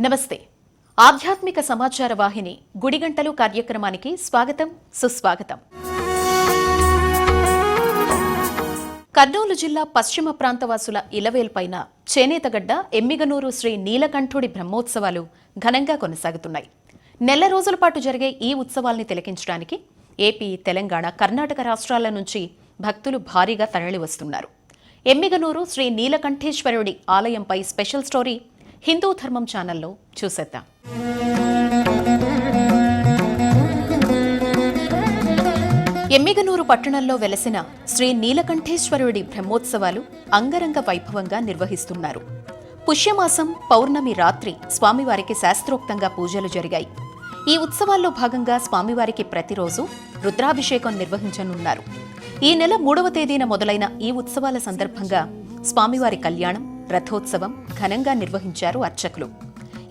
నమస్తే. ఆధ్యాత్మిక సమాచార వాహిని గుడిగంటలు కార్యక్రమానికి స్వాగతం సుస్వాగతం. కర్నూలు జిల్లా పశ్చిమ ప్రాంతవాసుల ఇలవేల్పైన చేనేతగడ్డ ఎమ్మిగనూరు శ్రీ నీలకంఠుడి బ్రహ్మోత్సవాలు ఘనంగా కొనసాగుతున్నాయి. నెల రోజుల పాటు జరిగే ఈ ఉత్సవాల్ని తిలకించడానికి ఏపీ తెలంగాణ కర్ణాటక రాష్ట్రాల నుంచి భక్తులు భారీగా తరలివస్తున్నారు ఎమ్మిగనూరు శ్రీ నీలకంఠేశ్వరుడి ఆలయంపై స్పెషల్ స్టోరీ హిందూ ధర్మం ఛానల్లో చూసేద్దాం. ఎమ్మిగనూరు పట్టణంలో వెలసిన శ్రీ నీలకంఠేశ్వరుడి బ్రహ్మోత్సవాలు అంగరంగ వైభవంగా నిర్వహిస్తున్నారు. పుష్యమాసం పౌర్ణమి రాత్రి స్వామివారికి శాస్త్రోక్తంగా పూజలు జరిగాయి. ఈ ఉత్సవాల్లో భాగంగా స్వామివారికి ప్రతిరోజు రుద్రాభిషేకం నిర్వహించనున్నారు. ఈ నెల మూడవ తేదీన మొదలైన ఈ ఉత్సవాల సందర్భంగా స్వామివారి కళ్యాణం రథోత్సవం ఘనంగా నిర్వహించారు అర్చకులు.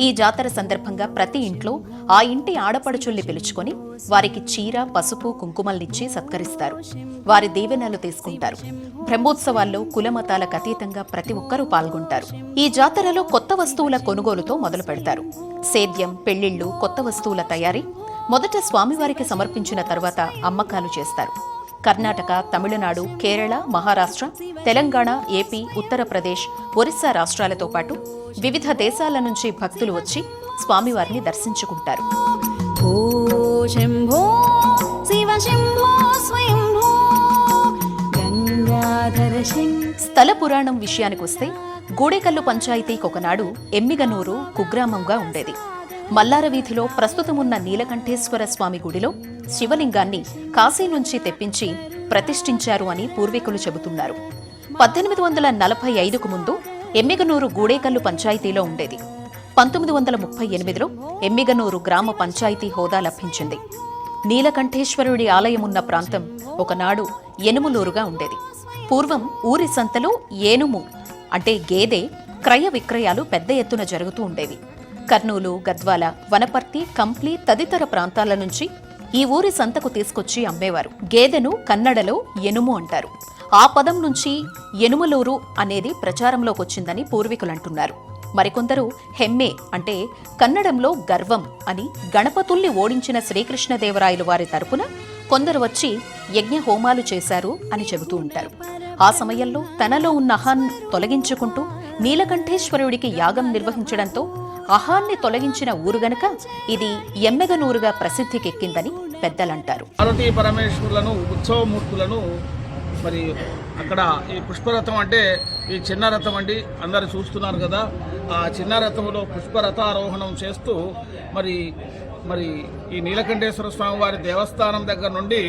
ఈ జాతర సందర్భంగా ప్రతి ఇంట్లో ఆ ఇంటి ఆడపడుచుల్ని పిలుచుకొని వారికి చీర పసుపు కుంకుమల్నిచ్చి సత్కరిస్తారు. వారి దీవెనలు తీసుకుంటారు. బ్రహ్మోత్సవాల్లో కులమతాలకు అతీతంగా ప్రతి ఒక్కరూ పాల్గొంటారు. ఈ జాతరలో కొత్త వస్తువుల కొనుగోలుతో మొదలు పెడతారు. సేద్యం పెళ్ళిళ్ళు కొత్త వస్తువుల తయారీ మొదట స్వామివారికి సమర్పించిన తర్వాత అమ్మకాలు చేస్తారు. కర్ణాటక తమిళనాడు కేరళ మహారాష్ట్ర తెలంగాణ ఏపీ ఉత్తరప్రదేశ్ ఒరిస్సా రాష్ట్రాలతో పాటు వివిధ దేశాల నుంచి భక్తులు వచ్చి స్వామివారిని దర్శించుకుంటారు. స్థల పురాణం విషయానికొస్తే గూడెకల్లు పంచాయతీకి ఒకనాడు ఎమ్మిగనూరు కుగ్రామంగా ఉండేది. మల్లార వీధిలో ప్రస్తుతమున్న నీలకంఠేశ్వర స్వామి గుడిలో శివలింగాన్ని కాశీ నుంచి తెప్పించి ప్రతిష్ఠించారు అని పూర్వీకులు చెబుతున్నారు. పద్దెనిమిది వందల నలభై ఐదుకు ముందు ఎమ్మిగనూరు గూడేకల్లు పంచాయతీలో ఉండేది. పంతొమ్మిది వందల ముప్పై ఎనిమిదిలో ఎమ్మిగనూరు గ్రామ పంచాయతీ హోదా లభించింది. నీలకంఠేశ్వరుడి ఆలయమున్న ప్రాంతం ఒకనాడు ఎనుములూరుగా ఉండేది. పూర్వం ఊరి సంతలో ఏనుము అంటే గేదె క్రయ విక్రయాలు పెద్ద ఎత్తున జరుగుతూ ఉండేవి. కర్నూలు గద్వాల వనపర్తి కంప్లీ తదితర ప్రాంతాల నుంచి ఈ ఊరి సంతకు తీసుకొచ్చి అమ్మేవారు. గేదెను కన్నడలో ఎనుము అంటారు. ఆ పదం నుంచి ఎనుమలూరు అనేది ప్రచారంలోకి వచ్చిందని పూర్వీకులు అంటున్నారు మరికొందరు హెమ్మే అంటే కన్నడంలో గర్వం అని గణపతుల్ని ఓడించిన శ్రీకృష్ణదేవరాయలు వారి తరపున కొందరు వచ్చి యజ్ఞ హోమాలు చేశారు అని చెబుతూ ఉంటారు. ఆ సమయంలో తనలో ఉన్న అహాన్ తొలగించుకుంటూ నీలకంఠేశ్వరుడికి యాగం నిర్వహించడంతో అహాన్ని తొలగించిన ఊరు గనక ఇది ఎమ్మెగనూరుగా ప్రసిద్ధికెక్కిందని పెద్దలంటారు. పార్వతీ పరమేశ్వరులను ఉత్సవమూర్తులను మరి అక్కడ ఈ పుష్పరథం అంటే ఈ చిన్న రథం అండి. అందరు చూస్తున్నారు కదా. ఆ చిన్న రథంలో పుష్పరథారోహణం చేస్తూ మరి మరి ఈ నీలకంఠేశ్వర స్వామి వారి దేవస్థానం దగ్గర నుండి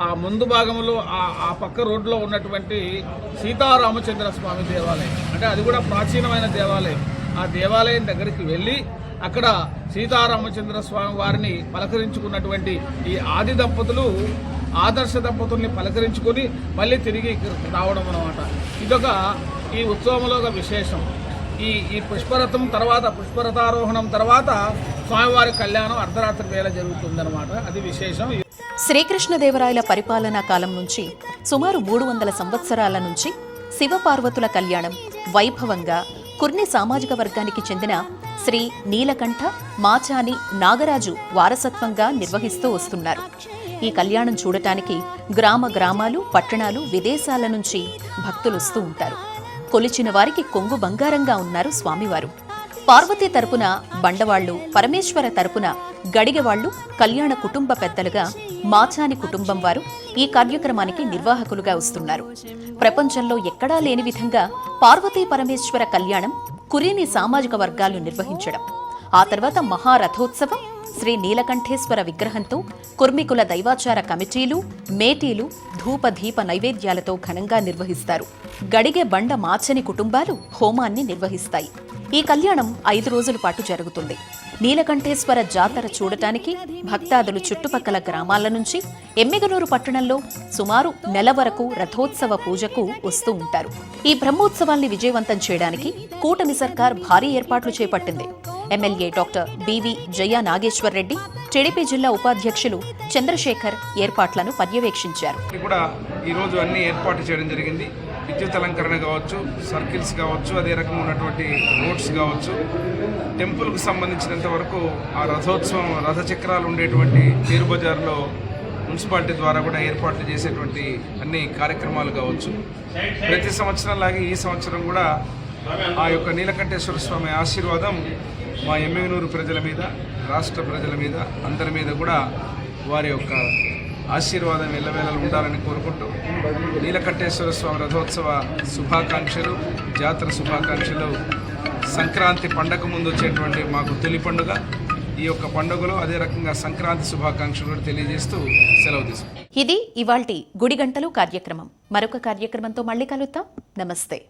ఆ ముందు భాగంలో ఆ ఆ పక్క రోడ్లో ఉన్నటువంటి సీతారామచంద్ర స్వామి దేవాలయం. అంటే అది కూడా ప్రాచీనమైన దేవాలయం. ఆ దేవాలయం దగ్గరికి వెళ్ళి అక్కడ సీతారామచంద్ర స్వామి వారిని పలకరించుకున్నటువంటి ఈ ఆది దంపతులు ఆదర్శ దంపతుల్ని పలకరించుకొని మళ్ళీ తిరిగి రావడం అనమాట ఇదొక ఈ ఉత్సవంలో ఒక విశేషం. ఈ ఈ పుష్పరథం తర్వాత పుష్పరథారోహణం తర్వాత స్వామివారి కళ్యాణం అర్ధరాత్రి వేళ జరుగుతుందన్నమాట. అది విశేషం. శ్రీకృష్ణదేవరాయల పరిపాలనా కాలం నుంచి సుమారు మూడు వందల సంవత్సరాల నుంచి శివపార్వతుల కళ్యాణం వైభవంగా కుర్ని సామాజిక వర్గానికి చెందిన శ్రీ నీలకంఠ మాచాని నాగరాజు వారసత్వంగా నిర్వహిస్తూ వస్తున్నారు. ఈ కళ్యాణం చూడటానికి గ్రామ గ్రామాలు పట్టణాలు విదేశాల నుంచి భక్తులు వస్తూ ఉంటారు. కొలిచిన వారికి కొంగు బంగారంగా ఉన్నారు స్వామివారు. పార్వతీ తరపున బండవాళ్ళు పరమేశ్వర తరపున గడిగవాళ్ళు కళ్యాణ కుటుంబ పెద్దలుగా మాచాని కుటుంబం వారు ఈ కార్యక్రమానికి నిర్వాహకులుగా వస్తున్నారు. ప్రపంచంలో ఎక్కడా లేని విధంగా పార్వతీ పరమేశ్వర కళ్యాణం కురేని సామాజిక వర్గాలు నిర్వహించడం ఆ తర్వాత మహారథోత్సవం శ్రీ నీలకంఠేశ్వర విగ్రహంతో కుర్మికుల దైవాచార కమిటీలు మేటీలు ధూపదీప నైవేద్యాలతో ఘనంగా నిర్వహిస్తారు. గడిగే బండ మాచని కుటుంబాలు హోమాన్ని నిర్వహిస్తాయి. ఈ కళ్యాణం ఐదు రోజుల పాటు జరుగుతుంది. నీలకంఠేశ్వర జాతర చూడటానికి భక్తాదులు చుట్టుపక్కల గ్రామాల నుంచి ఎమ్మిగనూరు పట్టణంలో సుమారు నెల వరకు రథోత్సవ పూజకు వస్తూ ఉంటారు. ఈ బ్రహ్మోత్సవాల్ని విజయవంతం చేయడానికి కూటమి సర్కార్ భారీ ఏర్పాట్లు చేపట్టింది. MLA doctor BV Jaya Nageshwar Reddy TDP జిల్లా ఉపాధ్యక్షులు చంద్రశేఖర్ ఏర్పాట్లను పర్యవేక్షించారు. కూడా ఈరోజు అన్ని ఏర్పాటు చేయడం జరిగింది. విద్యుత్ అలంకరణ కావచ్చు సర్కిల్స్ కావచ్చు అదే రకంగా ఉన్నటువంటి రోడ్స్ కావచ్చు. టెంపుల్కు సంబంధించినంత వరకు ఆ రథోత్సవం రథచక్రాలు ఉండేటువంటి పేరు బజార్లో మున్సిపాలిటీ ద్వారా కూడా ఏర్పాట్లు చేసేటువంటి అన్ని కార్యక్రమాలు కావచ్చు. ప్రతి సంవత్సరం లాగే ఈ సంవత్సరం కూడా ఆ యొక్క నీలకంఠేశ్వర స్వామి ఆశీర్వాదం మా ఎమ్మెగనూరు ప్రజల మీద రాష్ట్ర ప్రజల మీద అందరి మీద కూడా వారి యొక్క ఆశీర్వాదం ఎల్లవేళలు ఉండాలని కోరుకుంటూ నీలకంఠేశ్వర స్వామి రథోత్సవ శుభాకాంక్షలు జాతర శుభాకాంక్షలు సంక్రాంతి పండగ ముందు వచ్చేటువంటి మాకు తొలి పండుగ. ఈ యొక్క పండుగలో అదే రకంగా సంక్రాంతి శుభాకాంక్షలు తెలియజేస్తూ సెలవు తీసుకుంటాం ఇది ఇవాల్టి గుడి గంటలు కార్యక్రమం. మరొక కార్యక్రమంతో మళ్ళీ కలుద్దాం. నమస్తే.